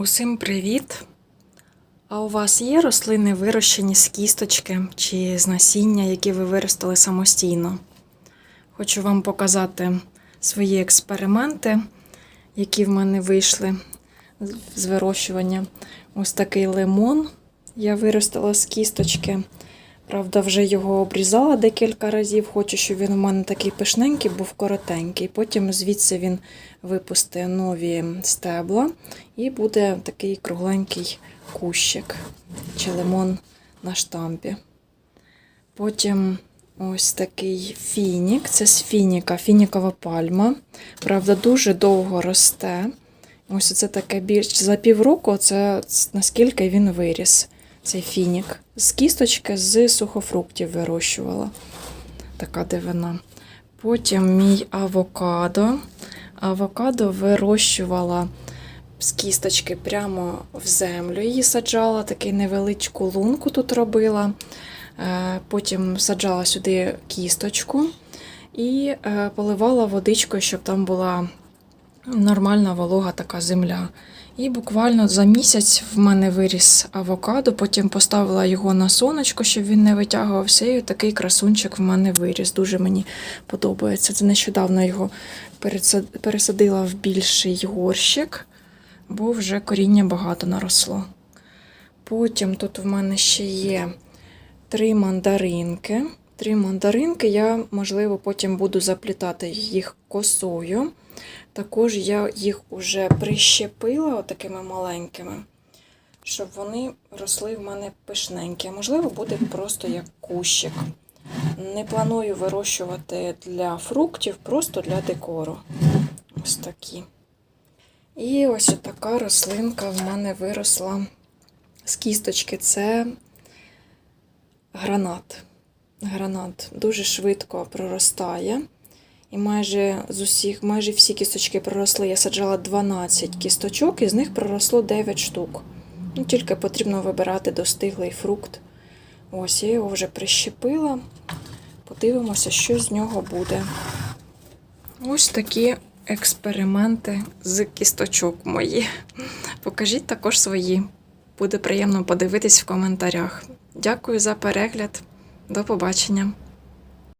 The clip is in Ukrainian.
Усім привіт! А у вас є рослини вирощені з кісточки чи з насіння, які ви виростили самостійно? Хочу вам показати свої експерименти, які в мене вийшли з- вирощування. Ось такий лимон я виростила з кісточки. Правда, вже його обрізала декілька разів. Хочу, щоб він у мене такий пишненький, був коротенький. Потім звідси він випустить нові стебла і буде такий кругленький кущик чи лимон на штампі. Потім ось такий фінік. Це з фініка, фінікова пальма. Правда, дуже довго росте. Ось це таке більш за півроку, це наскільки він виріс, цей фінік. З кісточки з сухофруктів вирощувала. Така дивина. Потім мій авокадо. Авокадо вирощувала з кісточки прямо в землю. Її саджала, таку невеличку лунку тут робила. Е, Потім саджала сюди кісточку і е, поливала водичкою, щоб там була нормальна волога така земля. І буквально за місяць в мене виріс авокадо, потім поставила його на сонечко, щоб він не витягувався. І такий красунчик в мене виріс. Дуже мені подобається. Це нещодавно його пересадила в більший горщик, бо вже коріння багато наросло. Потім тут в мене ще є три мандаринки. Три мандаринки я, можливо, потім буду заплітати їх косою. Також я їх уже прищепила отакими маленькими, щоб вони росли в мене пишненькі. Можливо, буде просто як кущик. Не планую вирощувати для фруктів, просто для декору. Ось такі. І ось така рослинка в мене виросла з кісточки. Це гранат. Гранат дуже швидко проростає. І майже з усіх, майже всі кісточки проросли. Я саджала 12 кісточок, і з них проросло 9 штук. Ну, тільки потрібно вибирати достиглий фрукт. Ось, я його вже прищепила. Подивимося, що з нього буде. Ось такі експерименти з кісточок мої. Покажіть також свої. Буде приємно подивитись в коментарях. Дякую за перегляд. До побачення.